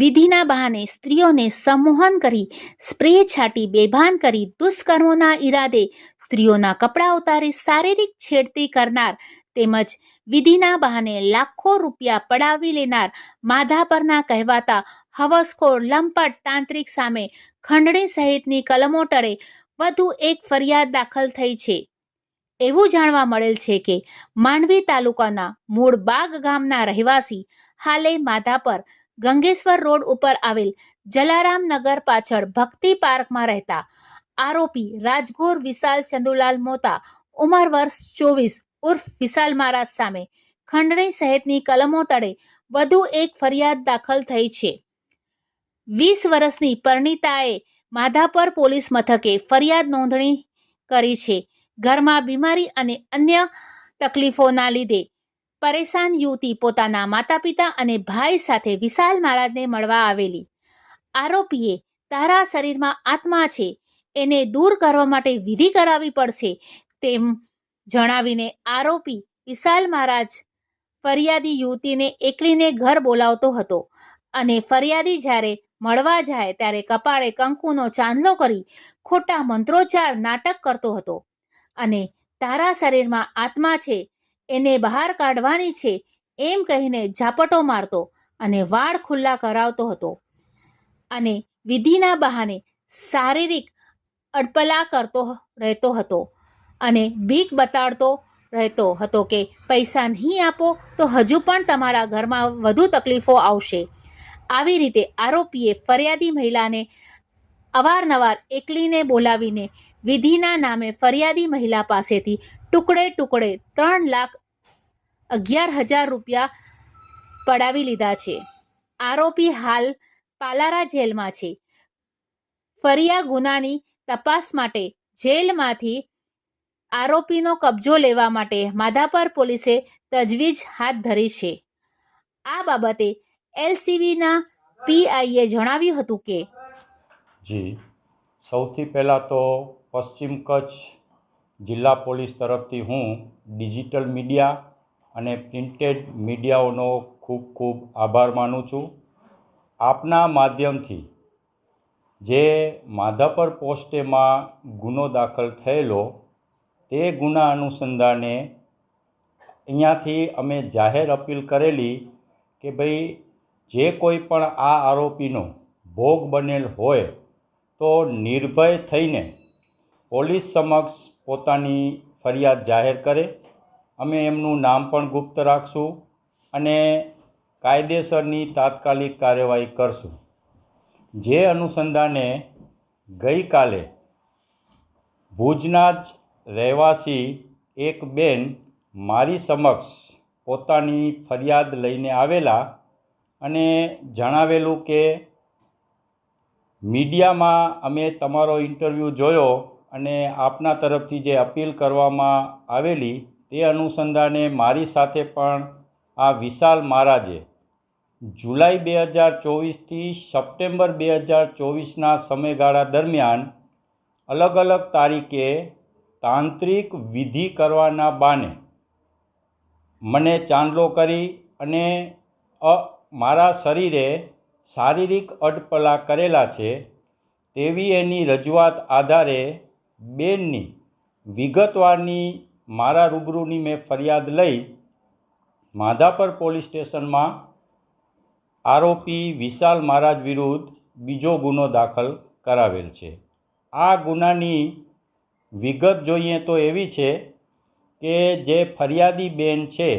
વિધિના બહાને સ્ત્રીઓને સંમોહન કરી, સ્પ્રે છાંટી, બેભાન કરી, દુષ્કર્મોના ઈરાદે સ્ત્રીઓના કપડાં ઉતારી, શારીરિક છેડતી કરનાર તેમજ વિધિના બહાને લાખો રૂપિયા પડાવી લેનાર માધા પરના કહેવાતા હવસખોર, લંપટ, તાંત્રિક સામે ખંડણી સહિતની કલમો વધુ એક ફરિયાદ દાખલ થઈ છે. એવું જાણવા મળેલ છે કે માંડવી તાલુકાના મૂળ બાગ ગામના રહેવાસી હાલે માધાપર ગંગેશ્વર રોડ ઉપર આવેલ જલારામ નગર પાછળ ભક્તિ પાર્કમાં રહેતા આરોપી રાજગોર વિશાલ ચંદુલાલ મોતા, ઉંમર વર્ષ ચોવીસ, ઉર્ફ વિશાલ મહારાજ સામે ખંડણી સહિતની કલમો તળે વધુ એક ફરિયાદ દાખલ થઈ છે. વીસ વર્ષની પરણિતાએ માધાપર પોલીસ મથકે ફરિયાદ નોંધણી કરી છે. ઘરમાં બીમારી અને અન્ય તકલીફોના લીધે પરેશાન યુવતી પોતાના માતા પિતા અને ભાઈ સાથે વિશાલ મહારાજને મળવા આવેલી. આરોપીએ તારા શરીરમાં આત્મા છે, એને દૂર કરવા માટે વિધિ કરાવવી પડશે, તેમ જણાવીને આરોપી વિશાલ મહારાજ ફરિયાદી યુવતીને એકલીને ઘર બોલાવતો હતો અને ફરિયાદી જ્યારે મળવા જાય ત્યારે કપાળે કંકુનો ચાંદલો કરી ખોટા મંત્રોચ્ચાર નાટક કરતો હતો. અને તારા શરીરમાં આત્મા છે એને બહાર કાઢવાની છે એમ કહીને ઝાપટો મારતો અને વાળ ખુલ્લા કરાવતો હતો. અને વિધિના બહાને શારીરિક અડપલા કરતો રહેતો હતો અને બીક બતાડતો રહેતો હતો કે પૈસા નહીં આપો તો હજુ પણ તમારા ઘરમાં વધુ તકલીફો આવશે. આવી રીતે આરોપીએ ફરિયાદી મહિલાને અવારનવાર એકલીને બોલાવીને વિધિના નામે ફરિયાદી મહિલા પાસેથી ટુકડે ટુકડે ત્રણ લાખ અગિયાર હજાર રૂપિયા પડાવી લીધા છે. આરોપી હાલ પાલારા જેલમાં છે. ફરિયા ગુનાની તપાસ માટે જેલમાંથી આરોપીનો કબજો લેવા માટે માધાપર પોલીસે તજવીજ હાથ ધરી છે. આ બાબતે એલસીબીના પીઆઈએ જણાવ્યું હતું કે જી, સૌથી પહેલાં તો પશ્ચિમ કચ્છ જિલ્લા પોલીસ તરફથી હું ડિજિટલ મીડિયા અને પ્રિન્ટેડ મીડિયાઓનો ખૂબ ખૂબ આભાર માનું છું. આપના માધ્યમથી જે માધાપર પોસ્ટેમાં ગુનો દાખલ થયેલો, તે ગુના અનુસંધાને અહીંયાથી અમે જાહેર અપીલ કરેલી કે ભાઈ જે કોઈ પણ આ આરોપીનો ભોગ બનેલ હોય તો નિર્ભય થઈને પોલીસ સમક્ષ પોતાની ફરિયાદ જાહેર કરે. અમે એમનું નામ પણ ગુપ્ત રાખશું અને કાયદેસરની તાત્કાલિક કાર્યવાહી કરશું. જે અનુસંધાને ગઈકાલે ભુજના જ રહેવાસી એક બેન મારી સમક્ષ પોતાની ફરિયાદ લઈને આવેલા અને જણાવેલું કે મીડિયામાં અમે તમારો ઇન્ટરવ્યૂ જોયો અને આપના તરફથી જે અપીલ કરવામાં આવેલી તે અનુસંધાને મારી સાથે પણ આ વિશાલ મહારાજે જુલાઈ બે હજાર ચોવીસથી સપ્ટેમ્બર બે હજાર ચોવીસના સમયગાળા દરમિયાન અલગ અલગ તારીખે તાંત્રિક વિધિ કરવાના બાને મને ચાંદલો કરી અને મારા શરીરે શારીરિક અડપલા કરેલા છે તેવી એની રજૂઆત આધારે બેનની વિગતવારની મારા રૂબરૂની મેં ફરિયાદ લઈ માધાપર પોલીસ સ્ટેશનમાં આરોપી વિશાલ મહારાજ વિરુદ્ધ બીજો ગુનો દાખલ કરાવેલ છે. આ ગુનાની વિગત જોઈએ તો એવી છે કે જે ફરિયાદી બેન છે,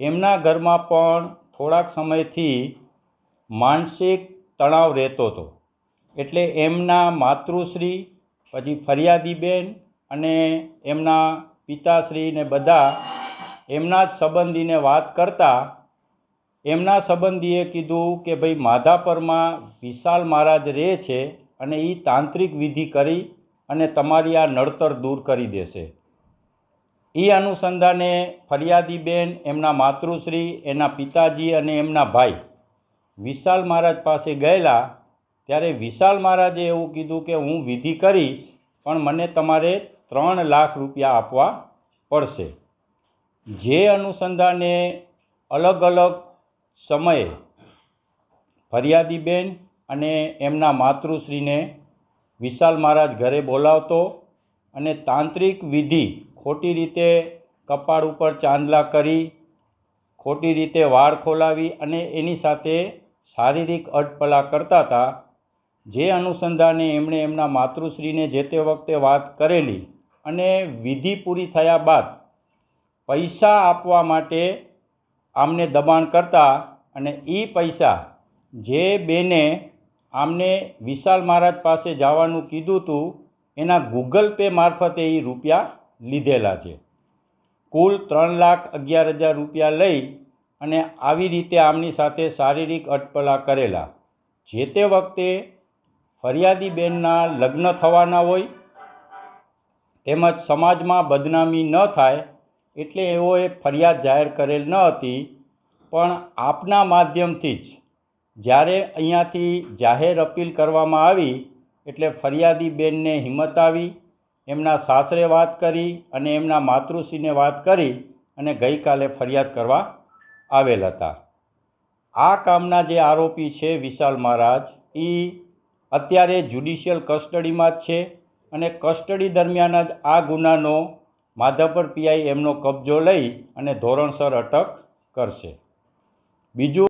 એમના ઘરમાં પણ થોડાક સમયથી માનસિક તણાવ રહેતો હતો. એટલે એમના માતૃશ્રી, પછી ફરિયાદી બેન અને એમના પિતાશ્રી ને બધા એમના જ સંબંધીને વાત કરતાં, એમના સંબંધીએ કીધું કે ભાઈ માધાપરમાં વિશાલ મહારાજ રહે છે અને એ તાંત્રિક વિધિ કરી અને તમારી આ નડતર દૂર કરી દેશે. એ અનુસંધાને ફરિયાદીબેન એમના માતૃશ્રી, એના પિતાજી અને એમના ભાઈ વિશાલ મહારાજ પાસે ગયેલા ત્યારે વિશાલ મહારાજે એવું કીધું કે હું વિધિ કરીશ, પણ મને તમારે ત્રણ લાખ રૂપિયા આપવા પડશે. જે અનુસંધાને અલગ અલગ સમયે ફરિયાદીબેન અને એમના માતૃશ્રીને વિશાલ મહારાજ ઘરે બોલાવતો અને તાંત્રિક વિધિ ખોટી રીતે કપાળ ઉપર ચાંદલા કરી, ખોટી રીતે વાળ ખોલાવી અને એની સાથે શારીરિક અટપલા કરતા હતા. જે અનુસંધાને એમણે એમના માતૃશ્રીને જે તે વખતે વાત કરેલી અને વિધિ પૂરી થયા બાદ પૈસા આપવા માટે આમને દબાણ કરતા અને એ પૈસા જે બેને આમને વિશાલ મહારાજ પાસે જવાનું કીધું હતું એના ગૂગલ પે મારફતે એ રૂપિયા લીધેલા છે. કુલ ત્રણ લાખ અગિયાર હજાર રૂપિયા લઈ અને આવી રીતે આમની સાથે શારીરિક અટપલા કરેલા. જે તે વખતે ફરિયાદી બેનના લગ્ન થવાના હોય તેમજ સમાજમાં બદનામી ન થાય એટલે એઓએ ફરિયાદ જાહેર કરેલ ન હતી, પણ આપના માધ્યમથી જ. જ્યારે અહીંયાથી જાહેર અપીલ કરવામાં આવી એટલે ફરિયાદી બેનને હિંમત આવી, એમના સાસરે વાત કરી અને એમના માતૃશ્રીને વાત કરી અને ગઈકાલે ફરિયાદ કરવા આવેલ હતા. આ કામના જે આરોપી છે વિશાલ મહારાજ એ અત્યારે જ્યુડિશિયલ કસ્ટડીમાં જ છે. અને કસ્ટડી દરમિયાન જ આ ગુનાનો માધાપર પીઆઈ એમનો કબજો લઈ અને ધોરણસર અટક કરશે. બીજું